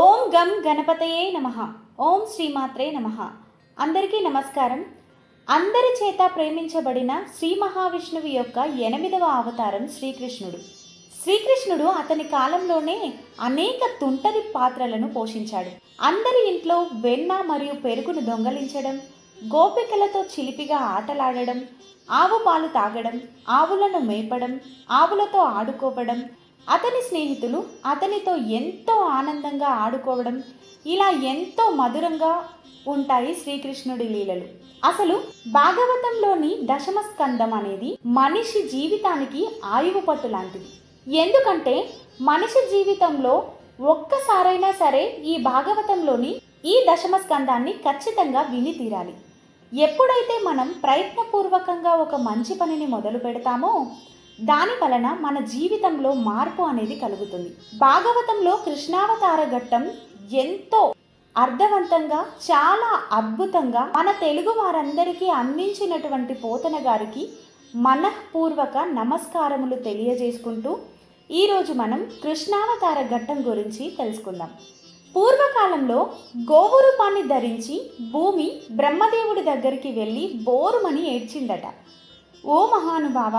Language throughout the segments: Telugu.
ఓం గం గణపతయే నమ. ఓం శ్రీమాత్రే నమ. అందరికీ నమస్కారం. అందరి చేత ప్రేమించబడిన శ్రీ మహావిష్ణువు యొక్క ఎనిమిదవ అవతారం శ్రీకృష్ణుడు. శ్రీకృష్ణుడు అతని కాలంలోనే అనేక తుంటరి పాత్రలను పోషించాడు. అందరి ఇంట్లో వెన్న మరియు పెరుగును దొంగలించడం గోపికలతో చిలిపిగా ఆటలాడడం ఆవు పాలు తాగడం ఆవులను మేపడం ఆవులతో ఆడుకోవడం అతని స్నేహితులు అతనితో ఎంతో ఆనందంగా ఆడుకోవడం ఇలా ఎంతో మధురంగా ఉంటాయి శ్రీకృష్ణుడి లీలలు. అసలు భాగవతంలోని దశమ స్కందం అనేది మనిషి జీవితానికి ఆయువు పట్టు లాంటిది. ఎందుకంటే మనిషి జీవితంలో ఒక్కసారైనా సరే ఈ భాగవతంలోని ఈ దశమ స్కందాన్ని ఖచ్చితంగా విని తీరాలి. ఎప్పుడైతే మనం ప్రయత్నపూర్వకంగా ఒక మంచి పనిని మొదలు పెడతామో దాని వలన మన జీవితంలో మార్పు అనేది కలుగుతుంది. భాగవతంలో కృష్ణావతార ఘట్టం ఎంతో అర్థవంతంగా చాలా అద్భుతంగా మన తెలుగు వారందరికీ అందించినటువంటి పోతన గారికి మనఃపూర్వక నమస్కారములు తెలియజేసుకుంటూ ఈరోజు మనం కృష్ణావతార ఘట్టం గురించి తెలుసుకుందాం. పూర్వకాలంలో గోవు రూపాన్ని ధరించి భూమి బ్రహ్మదేవుడి దగ్గరికి వెళ్ళి బోరుమని ఏడ్చిందట. ఓ మహానుభావ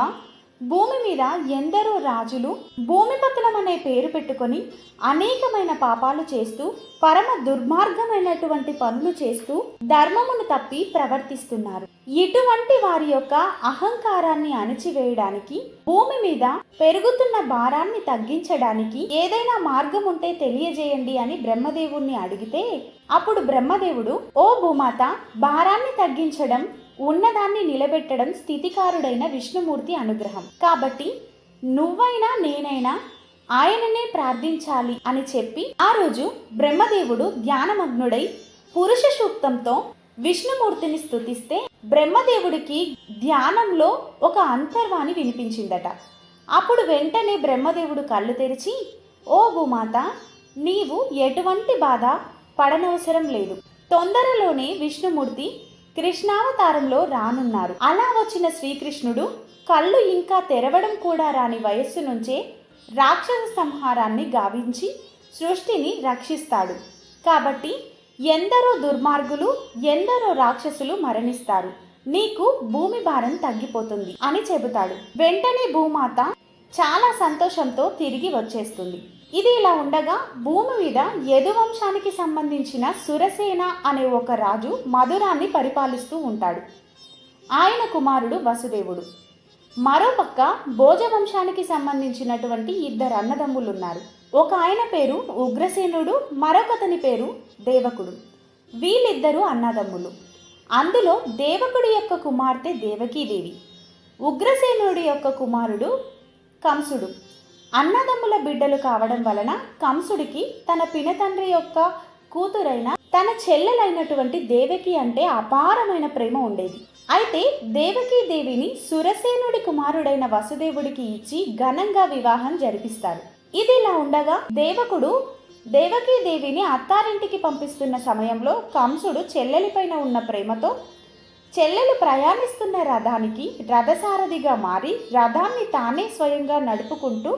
భూమి మీద ఎందరో రాజులు భూమిపతులం అనే పేరు పెట్టుకొని అనేకమైన పాపాలు చేస్తూ పరమ దుర్మార్గమైనటువంటి పనులు చేస్తూ ధర్మమును తప్పి ప్రవర్తిస్తున్నారు. ఇటువంటి వారి యొక్క అహంకారాన్ని అణిచివేయడానికి భూమి మీద పెరుగుతున్న భారాన్ని తగ్గించడానికి ఏదైనా మార్గం ఉంటే తెలియజేయండి అని బ్రహ్మదేవుణ్ణి అడిగితే అప్పుడు బ్రహ్మదేవుడు ఓ భూమాత భారాన్ని తగ్గించడం ఉన్నదాన్ని నిలబెట్టడం స్థితికారుడైన విష్ణుమూర్తి అనుగ్రహం. కాబట్టి నువ్వైనా నేనైనా ఆయననే ప్రార్థించాలి అని చెప్పి ఆ రోజు బ్రహ్మదేవుడు ధ్యానమగ్నుడై పురుష సూక్తంతో విష్ణుమూర్తిని స్థుతిస్తే బ్రహ్మదేవుడికి ధ్యానంలో ఒక అంతర్వాణి వినిపించిందట. అప్పుడు వెంటనే బ్రహ్మదేవుడు కళ్ళు తెరిచి ఓ భూమాత నీవు ఎటువంటి బాధ పడనవసరం లేదు. తొందరలోనే విష్ణుమూర్తి కృష్ణావతారంలో రానున్నారు. అలా వచ్చిన శ్రీకృష్ణుడు కళ్ళు ఇంకా తెరవడం కూడా రాని వయస్సు నుంచే రాక్షస సంహారాన్ని గావించి సృష్టిని రక్షిస్తాడు. కాబట్టి ఎందరో దుర్మార్గులు ఎందరో రాక్షసులు మరణిస్తారు. నీకు భూమి భారం తగ్గిపోతుంది అని చెబుతాడు. వెంటనే భూమాత చాలా సంతోషంతో తిరిగి వచ్చేస్తుంది. ఇది ఇలా ఉండగా భూమి మీద యదువంశానికి సంబంధించిన సురసేన అనే ఒక రాజు మధురాన్ని పరిపాలిస్తూ ఉంటాడు. ఆయన కుమారుడు వసుదేవుడు. మరోపక్క భోజవంశానికి సంబంధించినటువంటి ఇద్దరు అన్నదమ్ములు ఉన్నారు ఒక ఆయన పేరు ఉగ్రసేనుడు మరొకతని పేరు దేవకుడు. వీళ్ళిద్దరూ అన్నదమ్ములు. అందులో దేవకుడి యొక్క కుమార్తె దేవకీదేవి. ఉగ్రసేనుడి యొక్క కుమారుడు కంసుడు. అన్నదమ్ముల బిడ్డలు కావడం వలన కంసుడికి తన పినతండ్రి యొక్క కూతురైన తన చెల్లెలైనటువంటి దేవకి అంటే అపారమైన ప్రేమ ఉండేది. అయితే దేవకీ దేవిని సురసేనుడి కుమారుడైన వసుదేవుడికి ఇచ్చి ఘనంగా వివాహం జరిపిస్తారు. ఇది ఇలా ఉండగా దేవకుడు దేవకీ దేవిని అత్తారింటికి పంపిస్తున్న సమయంలో కంసుడు చెల్లెలిపైన ఉన్న ప్రేమతో చెల్లెలు ప్రయాణిస్తున్న రథానికి రథసారథిగా మారి రథాన్ని తానే స్వయంగా నడుపుకుంటూ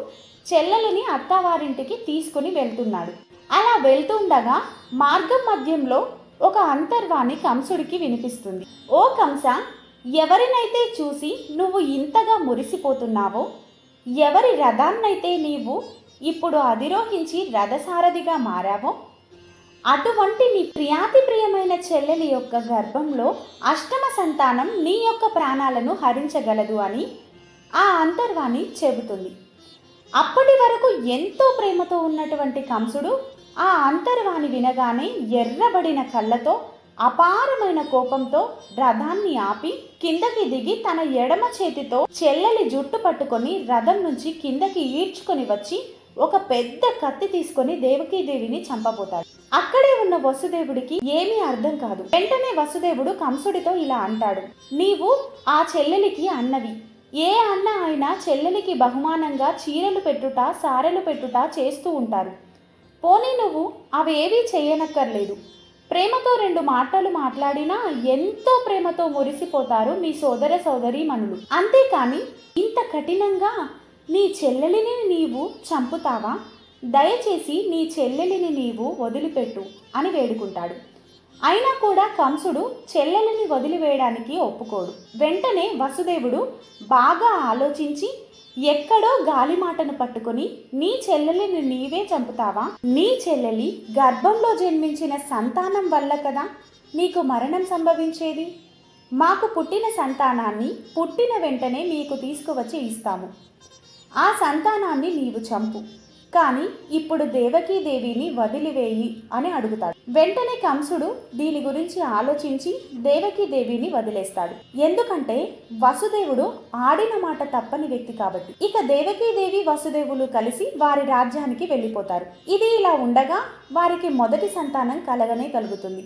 చెల్లెలని అత్తవారింటికి తీసుకుని వెళ్తున్నాడు. అలా వెళ్తుండగా మార్గం మధ్యంలో ఒక అంతర్వాణి కంసుడికి వినిపిస్తుంది. ఓ కంస ఎవరినైతే చూసి నువ్వు ఇంతగా మురిసిపోతున్నావో ఎవరి రథాన్నైతే నీవు ఇప్పుడు అధిరోహించి రథసారథిగా మారావో అటువంటి నీ ప్రియాతి ప్రియమైన చెల్లెలి యొక్క గర్భంలో అష్టమ సంతానం నీ యొక్క ప్రాణాలను హరించగలదు అని ఆ అంతర్వాణి చెబుతుంది. అప్పటి వరకు ఎంతో ప్రేమతో ఉన్నటువంటి కంసుడు ఆ అంతర్వాణి వినగానే ఎర్రబడిన కళ్ళతో అపారమైన కోపంతో రథాన్ని ఆపి కిందకి దిగి తన ఎడమ చేతితో చెల్లెలి జుట్టు పట్టుకొని రథం నుంచి కిందకి ఈడ్చుకొని వచ్చి ఒక పెద్ద కత్తి తీసుకొని దేవకీదేవిని చంపబోతాడు. అక్కడే ఉన్న వసుదేవుడికి ఏమీ అర్థం కాదు. వెంటనే వసుదేవుడు కంసుడితో ఇలా అంటాడు. నీవు ఆ చెల్లెలికి అన్నవి. ఏ అన్న అయినా చెల్లెలికి బహుమానంగా చీరలు పెట్టుట సారెలు పెట్టుట చేస్తూ ఉంటారు. పోనీ నువ్వు అవేవీ చేయనక్కర్లేదు. ప్రేమతో రెండు మాటలు మాట్లాడినా ఎంతో ప్రేమతో మురిసిపోతారు మీ సోదర సోదరి మనులు అంతేకాని ఇంత కఠినంగా నీ చెల్లెలిని నీవు చంపుతావా? దయచేసి నీ చెల్లెలిని నీవు వదిలిపెట్టు అని వేడుకుంటాడు. అయినా కూడా కంసుడు చెల్లెలిని వదిలివేయడానికి ఒప్పుకోడు. వెంటనే వసుదేవుడు బాగా ఆలోచించి ఎక్కడో గాలి మాటను పట్టుకొని నీ చెల్లెలిని నీవే చంపుతావా? నీ చెల్లెలి గర్భంలో జన్మించిన సంతానం వల్ల కదా నీకు మరణం సంభవించేది? మాకు పుట్టిన సంతానాన్ని పుట్టిన వెంటనే మీకు తీసుకువచ్చి ఇస్తాము. ఆ సంతానాన్ని నీవు చంపు. కానీ ఇప్పుడు దేవకీదేవిని వదిలివేయి అని అడుగుతాడు. వెంటనే కంసుడు దీని గురించి ఆలోచించి దేవకీదేవిని వదిలేస్తాడు. ఎందుకంటే వసుదేవుడు ఆడిన మాట తప్పని వ్యక్తి కాబట్టి. ఇక దేవకీదేవి వసుదేవులు కలిసి వారి రాజ్యానికి వెళ్ళిపోతారు. ఇది ఇలా ఉండగా వారికి మొదటి సంతానం కలగనే కలుగుతుంది.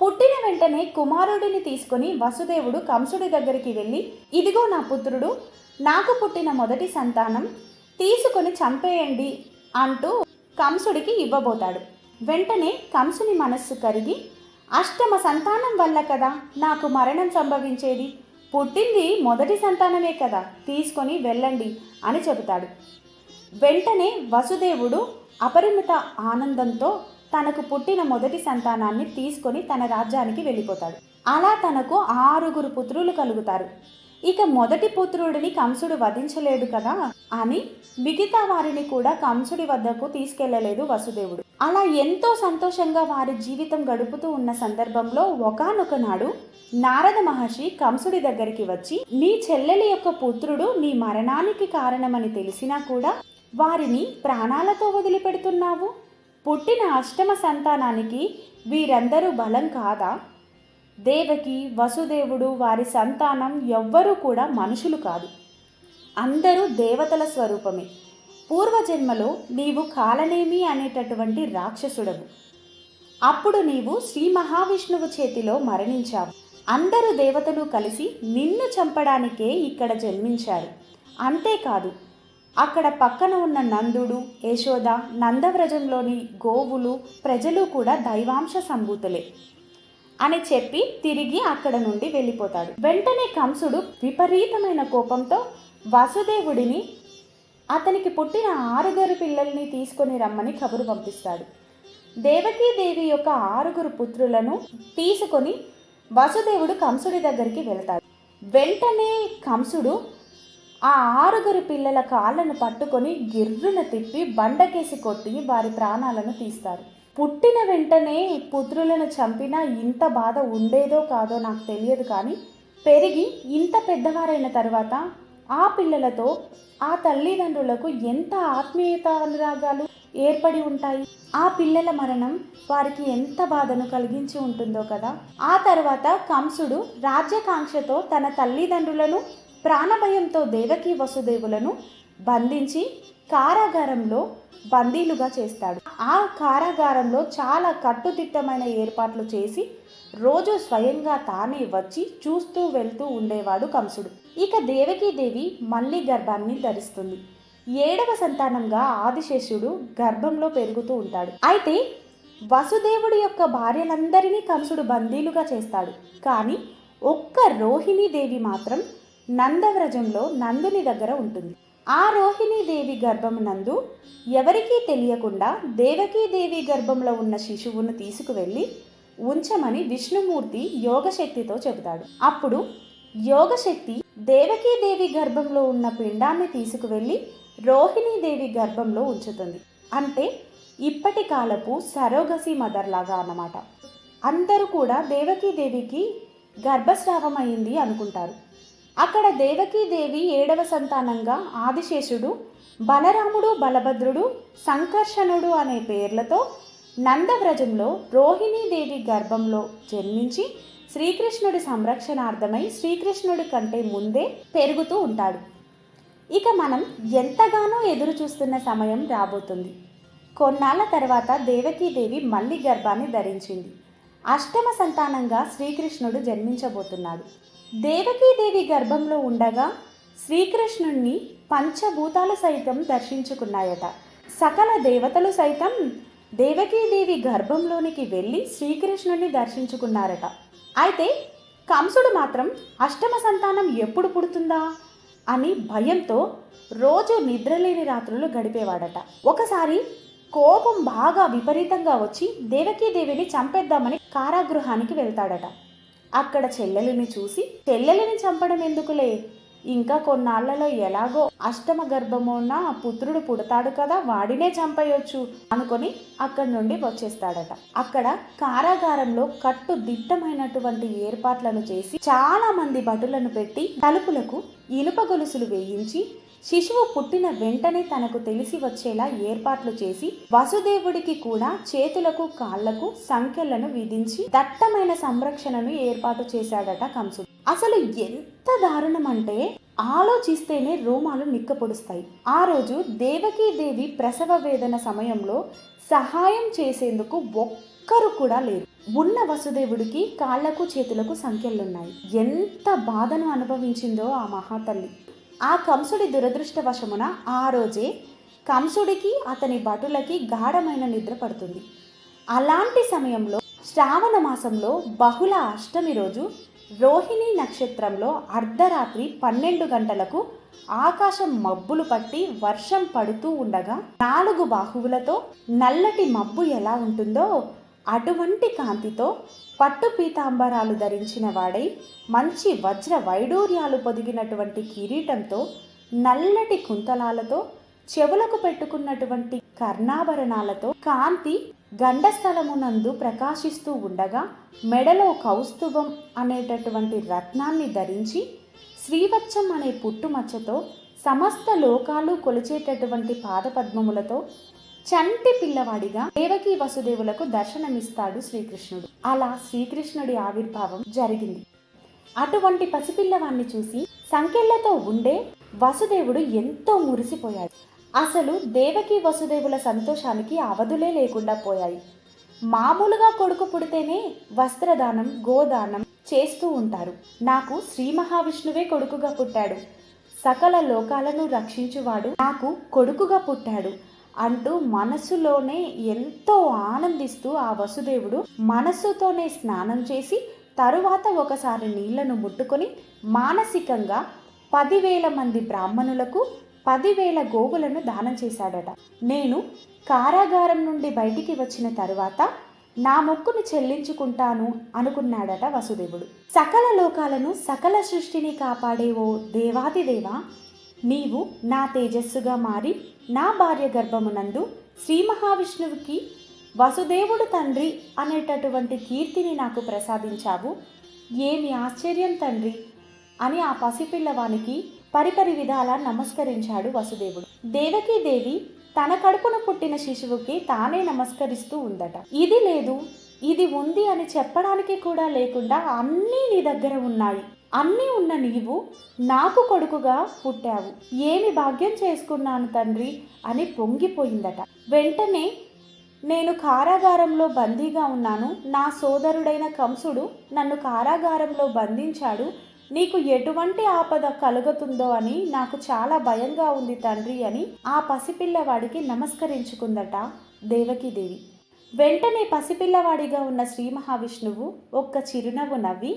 పుట్టిన వెంటనే కుమారుడిని తీసుకొని వసుదేవుడు కంసుడి దగ్గరికి వెళ్ళి ఇదిగో నా పుత్రుడు నాకు పుట్టిన మొదటి సంతానం తీసుకొని చంపేయండి అంటూ కంసుడికి ఇవ్వబోతాడు. వెంటనే కంసుని మనస్సు కరిగి అష్టమ సంతానం వల్ల కదా నాకు మరణం సంభవించేది? పుట్టింది మొదటి సంతానమే కదా తీసుకొని వెళ్ళండి అని చెబుతాడు. వెంటనే వసుదేవుడు అపరిమిత ఆనందంతో తనకు పుట్టిన మొదటి సంతానాన్ని తీసుకొని తన రాజ్యానికి వెళ్ళిపోతాడు. అలా తనకు ఆరుగురు పుత్రులు కలుగుతారు. ఇక మొదటి పుత్రుడిని కంసుడు వధించలేడు కదా అని మిగతా వారిని కూడా కంసుడి వద్దకు తీసుకెళ్ళలేదు వసుదేవుడు. అలా ఎంతో సంతోషంగా వారి జీవితం గడుపుతూ ఉన్న సందర్భంలో ఒకనొక నాడు నారద మహర్షి కంసుడి దగ్గరికి వచ్చి నీ చెల్లెలి యొక్క పుత్రుడు నీ మరణానికి కారణమని తెలిసినా కూడా వారిని ప్రాణాలతో వదిలిపెడుతున్నావు? పుట్టిన అష్టమ సంతానానికి వీరందరూ బలం కాదా? దేవకి వసుదేవుడు వారి సంతానం ఎవ్వరూ కూడా మనుషులు కాదు. అందరూ దేవతల స్వరూపమే. పూర్వజన్మలో నీవు కాలనేమి అనేటటువంటి రాక్షసుడవు. అప్పుడు నీవు శ్రీ మహావిష్ణువు చేతిలో మరణించావు. అందరు దేవతలు కలిసి నిన్ను చంపడానికే ఇక్కడ జన్మించారు. అంతేకాదు అక్కడ పక్కన ఉన్న నందుడు యశోద నందవ్రజంలోని గోవులు ప్రజలు కూడా దైవాంశ సంభూతులే. అని చెప్పి తిరిగి అక్కడ నుండి వెళ్ళిపోతాడు. వెంటనే కంసుడు విపరీతమైన కోపంతో వసుదేవుడిని అతనికి పుట్టిన ఆరుగురు పిల్లల్ని తీసుకొని రమ్మని కబురు పంపిస్తాడు. దేవకీదేవి యొక్క ఆరుగురు పుత్రులను తీసుకొని వసుదేవుడు కంసుడి దగ్గరికి వెళ్తాడు. వెంటనే కంసుడు ఆ ఆరుగురు పిల్లల కాళ్ళను పట్టుకొని గిర్రున తిప్పి బండకేసి కొట్టి వారి ప్రాణాలను తీస్తారు పుట్టిన వెంటనే పుత్రులను చంపినా ఇంత బాధ ఉండేదో కాదో నాకు తెలియదు కానీ పెరిగి ఇంత పెద్దవారైన తర్వాత ఆ పిల్లలతో ఆ తల్లిదండ్రులకు ఎంత ఆత్మీయత అనురాగాలు ఏర్పడి ఉంటాయి? ఆ పిల్లల మరణం వారికి ఎంత బాధను కలిగించి ఉంటుందో కదా? ఆ తర్వాత కంసుడు రాజ్యకాంక్షతో తన తల్లిదండ్రులను ప్రాణభయంతో దేవకి వసుదేవులను బంధించి కారాగారంలో బందీలుగా చేస్తాడు. ఆ కారాగారంలో చాలా కట్టుదిట్టమైన ఏర్పాట్లు చేసి రోజు స్వయంగా తానే వచ్చి చూస్తూ వెళ్తూ ఉండేవాడు కంసుడు. ఇక దేవకీదేవి మళ్ళీ గర్భాన్ని ధరిస్తుంది. ఏడవ సంతానంగా ఆదిశేషుడు గర్భంలో పెరుగుతూ ఉంటాడు. అయితే వసుదేవుడి యొక్క భార్యలందరినీ కంసుడు బందీలుగా చేస్తాడు. కానీ ఒక్క రోహిణీదేవి మాత్రం నందవ్రజంలో నందుని దగ్గర ఉంటుంది. ఆ రోహిణీ దేవి గర్భం నందు ఎవరికీ తెలియకుండా దేవకీదేవి గర్భంలో ఉన్న శిశువును తీసుకువెళ్ళి ఉంచమని విష్ణుమూర్తి యోగశక్తితో చెబుతాడు. అప్పుడు యోగశక్తి దేవకీదేవి గర్భంలో ఉన్న పిండాన్ని తీసుకువెళ్ళి రోహిణీదేవి గర్భంలో ఉంచుతుంది. అంటే ఇప్పటి కాలపు సరోగసి మదర్ లాగా అన్నమాట. అందరూ కూడా దేవకీదేవికి గర్భస్రావం అయింది అనుకుంటారు. అక్కడ దేవకీదేవి ఏడవ సంతానంగా ఆదిశేషుడు బలరాముడు బలభద్రుడు సంకర్షణుడు అనే పేర్లతో నందవ్రజంలో రోహిణీదేవి గర్భంలో జన్మించి శ్రీకృష్ణుడి సంరక్షణార్థమై శ్రీకృష్ణుడి కంటే ముందే పెరుగుతూ ఉంటాడు. ఇక మనం ఎంతగానో ఎదురు చూస్తున్న సమయం రాబోతుంది. కొన్నాళ్ళ తర్వాత దేవకీదేవి మళ్ళీ గర్భాన్ని ధరించింది. అష్టమ సంతానంగా శ్రీకృష్ణుడు జన్మించబోతున్నాడు. దేవకీదేవి గర్భంలో ఉండగా శ్రీకృష్ణుణ్ణి పంచభూతాలు సైతం దర్శించుకున్నాయట. సకల దేవతలు సైతం దేవకీదేవి గర్భంలోనికి వెళ్ళి శ్రీకృష్ణుని దర్శించుకున్నారట. అయితే కంసుడు మాత్రం అష్టమ సంతానం ఎప్పుడు పుడుతుందా అని భయంతో రోజు నిద్రలేని రాత్రులు గడిపేవాడట. ఒకసారి కోపం బాగా విపరీతంగా వచ్చి దేవకీదేవిని చంపేద్దామని కారాగృహానికి వెళ్తాడట. అక్కడ చెల్లెలిని చూసి చెల్లెలిని చంపడం ఎందుకులే? ఇంకా కొన్నాళ్ళలో ఎలాగో అష్టమ గర్భమున్న పుత్రుడు పుడతాడు కదా వాడినే చంపేయొచ్చు అనుకొని అక్కడి నుండి వచ్చేస్తాడట. అక్కడ కారాగారంలో కట్టు దిట్టమైనటువంటి ఏర్పాట్లను చేసి చాలా మంది భటులను పెట్టి తలుపులకు ఇనుప గొలుసులు వేయించి శిశువు పుట్టిన వెంటనే తనకు తెలిసి వచ్చేలా ఏర్పాట్లు చేసి వసుదేవుడికి కూడా చేతులకు కాళ్ళకు సంఖ్యలను విధించి దట్టమైన సంరక్షణను ఏర్పాటు చేశాడట కంసుడు. అసలు ఎంత దారుణం అంటే ఆలోచిస్తేనే రోమాలు నిక్కపొడుస్తాయి. ఆ రోజు దేవకీదేవి ప్రసవ వేదన సమయంలో సహాయం చేసేందుకు ఒక్కరు కూడా లేరు. ఉన్న వసుదేవుడికి కాళ్ళకు చేతులకు సంఖ్యలున్నాయి. ఎంత బాధను అనుభవించిందో ఆ మహాతల్లి. ఆ కంసుడి దురదృష్టవశమున ఆ రోజే కంసుడికి అతని భటులకి గాఢమైన నిద్ర పడుతుంది. అలాంటి సమయంలో శ్రావణ మాసంలో బహుళ అష్టమి రోజు రోహిణి నక్షత్రంలో అర్ధరాత్రి పన్నెండు గంటలకు ఆకాశం మబ్బులు పట్టి వర్షం పడుతూ ఉండగా నాలుగు బాహువులతో నల్లటి మబ్బు ఎలా ఉంటుందో అటువంటి కాంతితో పట్టు పీతాంబరాలు ధరించిన వాడై మంచి వజ్ర వైడూర్యాలు పొదిగినటువంటి కిరీటంతో నల్లటి కుంతలాలతో చెవులకు పెట్టుకున్నటువంటి కర్ణాభరణాలతో కాంతి గండస్థలమునందు ప్రకాశిస్తూ ఉండగా మెడలో కౌస్తుభం అనేటటువంటి రత్నాన్ని ధరించి శ్రీవత్సం అనే పుట్టుమచ్చతో సమస్త లోకాలు కొలిచేటటువంటి పాదపద్మములతో చంటి పిల్లవాడిగా దేవకి వసుదేవులకు దర్శనమిస్తాడు శ్రీకృష్ణుడు. అలా శ్రీకృష్ణుడి ఆవిర్భావం జరిగింది. అటువంటి పసిపిల్లవాణ్ణి చూసి సంకెళ్ళతో ఉండే వసుదేవుడు ఎంతో మురిసిపోయాడు. అసలు దేవకి వసుదేవుల సంతోషానికి అవధులే లేకుండా పోయాయి. మామూలుగా కొడుకు పుడితేనే వస్త్రదానం గోదానం చేస్తూ ఉంటారు. నాకు శ్రీ మహావిష్ణువే కొడుకుగా పుట్టాడు. సకల లోకాలను రక్షించువాడు నాకు కొడుకుగా పుట్టాడు అంటూ మనసులోనే ఎంతో ఆనందిస్తూ ఆ వసుదేవుడు మనస్సుతోనే స్నానం చేసి తరువాత ఒకసారి నీళ్ళను ముట్టుకొని మానసికంగా పదివేల మంది బ్రాహ్మణులకు పదివేల గోవులను దానం చేశాడట. నేను కారాగారం నుండి బయటికి వచ్చిన తరువాత నా మొక్కును చెల్లించుకుంటాను అనుకున్నాడట వసుదేవుడు. సకల లోకాలను సకల సృష్టిని కాపాడే ఓ దేవాదిదేవా నీవు నా తేజస్సుగా మారి నా భార్య గర్భమునందు శ్రీ మహావిష్ణువుకి వసుదేవుడు తండ్రి అనేటటువంటి కీర్తిని నాకు ప్రసాదించావు. ఏమి ఆశ్చర్యం తండ్రి అని ఆ పసిపిల్లవానికి పరిపరి విధాల నమస్కరించాడు వసుదేవుడు. దేవకీదేవి తన కడుపున పుట్టిన శిశువుకి తానే నమస్కరిస్తూ ఉందట. ఇది లేదు ఇది ఉంది అని చెప్పడానికి కూడా లేకుండా అన్నీ నీ దగ్గర ఉన్నాయి. అన్నీ ఉన్న నీవు నాకు కొడుకుగా పుట్టావు. ఏమి భాగ్యం చేసుకున్నాను తండ్రి అని పొంగిపోయిందట. వెంటనే నేను కారాగారంలో బందీగా ఉన్నాను. నా సోదరుడైన కంసుడు నన్ను కారాగారంలో బంధించాడు. నీకు ఎటువంటి ఆపద కలుగుతుందో అని నాకు చాలా భయంగా ఉంది తండ్రి అని ఆ పసిపిల్లవాడికి నమస్కరించుకుందట దేవకీదేవి. వెంటనే పసిపిల్లవాడిగా ఉన్న శ్రీ మహావిష్ణువు ఒక్క చిరునవ్వు నవ్వి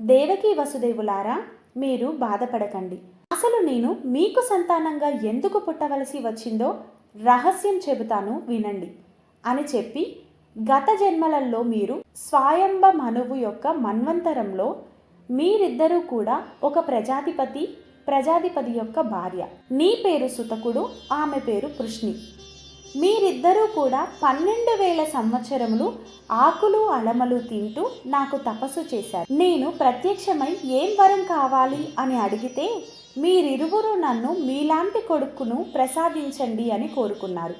దేవకీ వసుదేవులారా మీరు బాధపడకండి. అసలు నేను మీకు సంతానంగా ఎందుకు పుట్టవలసి వచ్చిందో రహస్యం చెబుతాను వినండి అని చెప్పి గత జన్మలలో మీరు స్వాయంబ మనువు యొక్క మన్వంతరంలో మీరిద్దరూ కూడా ఒక ప్రజాధిపతి ప్రజాధిపతి యొక్క భార్య. నీ పేరు సుతకుడు ఆమె పేరు కృష్ణి. మీరిద్దరూ కూడా పన్నెండు వేల సంవత్సరములు ఆకులు అలమలు తింటూ నాకు తపస్సు చేశారు. నేను ప్రత్యక్షమై ఏం వరం కావాలి అని అడిగితే మీరిరువురు నన్ను మీలాంటి కొడుకును ప్రసాదించండి అని కోరుకున్నారు.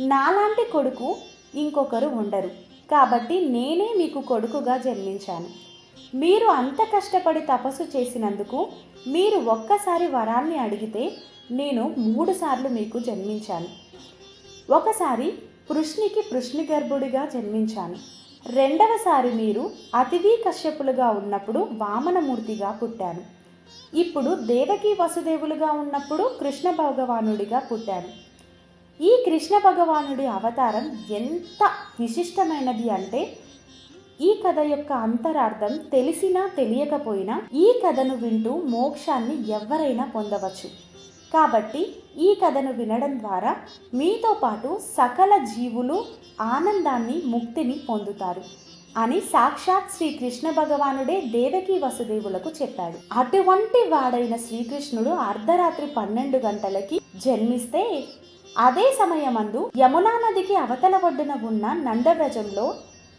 నాలాంటి కొడుకు ఇంకొకరు ఉండరు. కాబట్టి నేనే మీకు కొడుకుగా జన్మించాను. మీరు అంత కష్టపడి తపస్సు చేసినందుకు మీరు ఒక్కసారి వరాన్ని అడిగితే నేను మూడుసార్లు మీకు జన్మించాను. ఒకసారి పృష్ణికి పృష్ణి గర్భుడిగా జన్మించాను. రెండవసారి మీరు అతిథి కశ్యపులుగా ఉన్నప్పుడు వామనమూర్తిగా పుట్టాను. ఇప్పుడు దేవకి వసుదేవులుగా ఉన్నప్పుడు కృష్ణ భగవానుడిగా పుట్టాను. ఈ కృష్ణ భగవానుడి అవతారం ఎంత విశిష్టమైనది అంటే ఈ కథ యొక్క అంతరార్థం తెలిసినా తెలియకపోయినా ఈ కథను వింటూ మోక్షాన్ని ఎవరైనా పొందవచ్చు. కాబట్టి ఈ కథను వినడం ద్వారా మీతో పాటు సకల జీవులు ఆనందాన్ని ముక్తిని పొందుతారు అని సాక్షాత్ శ్రీకృష్ణ భగవానుడే దేవకీ వసుదేవులకు చెప్పాడు. అటువంటి వాడైన శ్రీకృష్ణుడు అర్ధరాత్రి పన్నెండు గంటలకి జన్మిస్తే అదే సమయమందు యమునా నదికి అవతల ఒడ్డున ఉన్న నందవ్రజంలో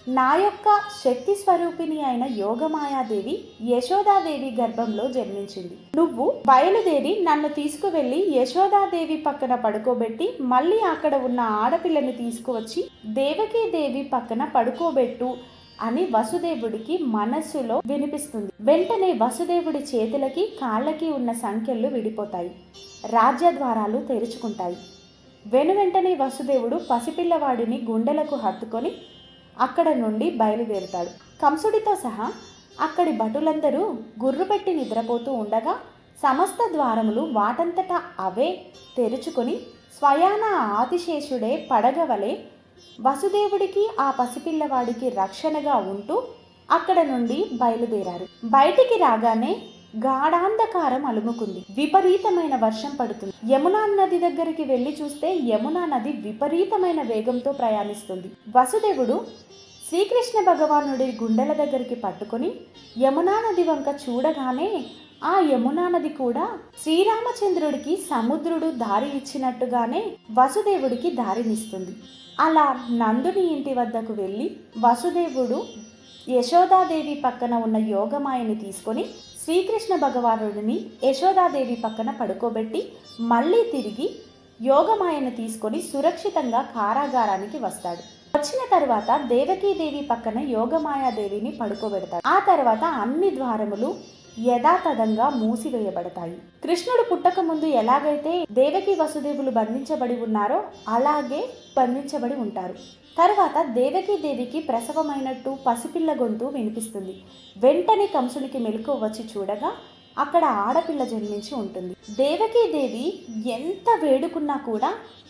నా యొక్క శక్తి స్వరూపిణి అయిన యోగమాయాదేవి యశోదాదేవి గర్భంలో జన్మించింది. నువ్వు బయలుదేరి నన్ను తీసుకువెళ్ళి యశోదాదేవి పక్కన పడుకోబెట్టి మళ్ళీ అక్కడ ఉన్న ఆడపిల్లని తీసుకువచ్చి దేవకీదేవి పక్కన పడుకోబెట్టు అని వసుదేవుడికి మనస్సులో వినిపిస్తుంది. వెంటనే వసుదేవుడి చేతులకి కాళ్ళకి ఉన్న సంఖ్యలు విడిపోతాయి. రాజ్యద్వారాలు తెరుచుకుంటాయి. వెనువెంటనే వసుదేవుడు పసిపిల్లవాడిని గుండెలకు హత్తుకొని అక్కడ నుండి బయలుదేరుతాడు. కంసుడితో సహా అక్కడి భటులందరూ గుర్రు పెట్టి నిద్రపోతూ ఉండగా సమస్త ద్వారములు వాటంతటా అవే తెరుచుకొని స్వయాన ఆతిశేషుడే పడగవలే వసుదేవుడికి ఆ పసిపిల్లవాడికి రక్షణగా ఉంటూ అక్కడ నుండి బయలుదేరారు. బయటికి రాగానే గాఢాంధకారం అలుముకుంది. విపరీతమైన వర్షం పడుతుంది. యమునా నది దగ్గరికి వెళ్ళి చూస్తే యమునా నది విపరీతమైన వేగంతో ప్రయాణిస్తుంది. వసుదేవుడు శ్రీకృష్ణ భగవానుడి గుండెల దగ్గరికి పట్టుకొని యమునా నది వంక చూడగానే ఆ యమునా నది కూడా శ్రీరామచంద్రుడికి సముద్రుడు దారి ఇచ్చినట్టుగానే వసుదేవుడికి దారినిస్తుంది అలా నందుని ఇంటి వద్దకు వెళ్ళి వసుదేవుడు యశోదాదేవి పక్కన ఉన్న యోగమాయని తీసుకొని శ్రీకృష్ణ భగవానుడిని యశోదాదేవి పక్కన పడుకోబెట్టి మళ్ళీ తిరిగి యోగమాయను తీసుకొని సురక్షితంగా కారాగారానికి వస్తాడు. వచ్చిన తర్వాత దేవకీదేవి పక్కన యోగమాయాదేవిని పడుకోబెడతాడు. ఆ తర్వాత అన్ని ద్వారములు యథాతథంగా మూసివేయబడతాయి. కృష్ణుడు పుట్టక ముందు ఎలాగైతే దేవకి వసుదేవులు బంధించబడి ఉన్నారో అలాగే బంధించబడి ఉంటారు. తర్వాత దేవకీ దేవికి ప్రసవమైనట్టు పసిపిల్ల గొంతు వినిపిస్తుంది. వెంటనే కంసునికి మెలకు వచ్చి చూడగా అక్కడ ఆడపిల్ల జన్మించి ఉంటుంది. దేవకీ దేవి ఎంత వేడుకున్నా కూడా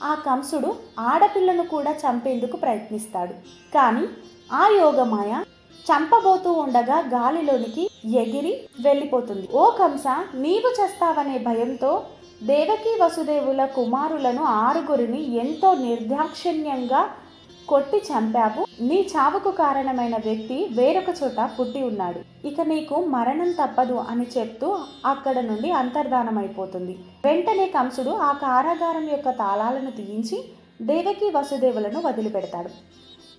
ఆ కంసుడు ఆడపిల్లను కూడా చంపేందుకు ప్రయత్నిస్తాడు. కానీ ఆ యోగమాయ చంపబోతూ ఉండగా గాలిలోనికి ఎగిరి వెళ్ళిపోతుంది. ఓ కంస నీవు చేస్తావనే భయంతో దేవకీ వసుదేవుల కుమారులను ఆరుగురిని ఎంతో నిర్దాక్షిణ్యంగా కొట్టి చంపావు. నీ చావుకు కారణమైన వ్యక్తి వేరొక చోట పుట్టి ఉన్నాడు. ఇక నీకు మరణం తప్పదు అని చెప్తూ అక్కడ నుండి అంతర్ధానమైపోతుంది. వెంటనే కంసుడు ఆ కారాగారం యొక్క తాళాలను తీయించి దేవకి వసుదేవులను వదిలిపెడతాడు.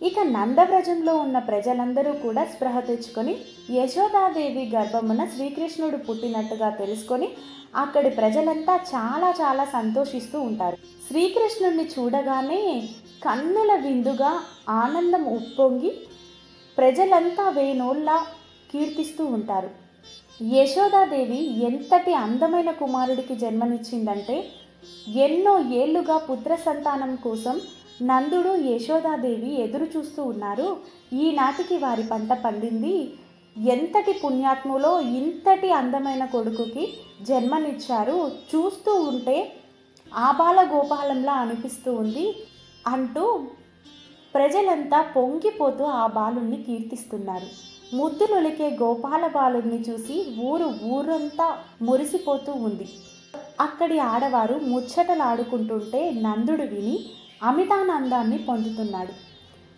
ఇక నందవ్రజంలో ఉన్న ప్రజలందరూ కూడా స్పృహ తెచ్చుకొని యశోదాదేవి గర్భమున శ్రీకృష్ణుడు పుట్టినట్టుగా తెలుసుకొని అక్కడి ప్రజలంతా చాలా చాలా సంతోషిస్తూ ఉంటారు. శ్రీకృష్ణుడిని చూడగానే కన్నుల విందుగా ఆనందం ఉప్పొంగి ప్రజలంతా వేనోళ్ళ కీర్తిస్తూ ఉంటారు. యశోదాదేవి ఎంతటి అందమైన కుమారుడికి జన్మనిచ్చిందంటే ఎన్నో ఏళ్ళుగా పుత్ర సంతానం కోసం నందుడు యశోదాదేవి ఎదురు చూస్తూ ఉన్నారు. ఈనాటికి వారి పంట పండింది. ఎంతటి పుణ్యాత్ములో ఇంతటి అందమైన కొడుకుకి జన్మనిచ్చారు. చూస్తూ ఉంటే ఆబాల గోపాలంలా అనిపిస్తూ ఉంది. అంటూ ప్రజలంతా పొంగిపోతూ ఆ బాలుణ్ణి కీర్తిస్తున్నారు. ముద్దులొలికే గోపాల బాలుణ్ణి చూసి ఊరు ఊరంతా మురిసిపోతూ ఉంది. అక్కడి ఆడవారు ముచ్చటలాడుకుంటుంటే నందుడు విని అమితానందాన్ని పొందుతున్నాడు.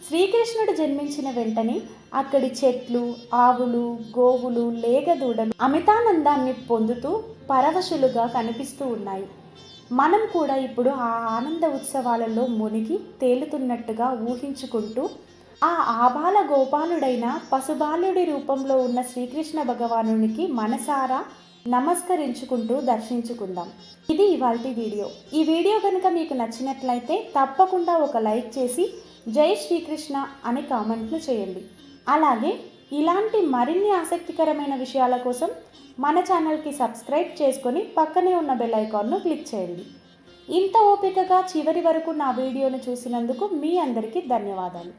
శ్రీకృష్ణుడు జన్మించిన వెంటనే అక్కడి చెట్లు ఆవులు గోవులు లేగదూడలు అమితానందాన్ని పొందుతూ పరవశులుగా కనిపిస్తూ ఉన్నాయి. మనం కూడా ఇప్పుడు ఆ ఆనంద ఉత్సవాలలో మునిగి తేలుతున్నట్టుగా ఊహించుకుంటూ ఆ ఆబాల గోపాలుడైన పశుబాలుడి రూపంలో ఉన్న శ్రీకృష్ణ భగవానునికి మనసారా నమస్కరించుకుంటూ దర్శించుకుందాం. ఇది ఇవాళ వీడియో. ఈ వీడియో కనుక మీకు నచ్చినట్లయితే తప్పకుండా ఒక లైక్ చేసి జై శ్రీకృష్ణ అని కామెంట్లు చేయండి. అలాగే ఇలాంటి మరిన్ని ఆసక్తికరమైన విషయాల కోసం మన ఛానల్కి సబ్స్క్రైబ్ చేసుకొని పక్కనే ఉన్న బెల్ ఐకాన్ను క్లిక్ చేయండి. ఇంత ఓపికగా చివరి వరకు నా వీడియోను చూసినందుకు మీ అందరికీ ధన్యవాదాలు.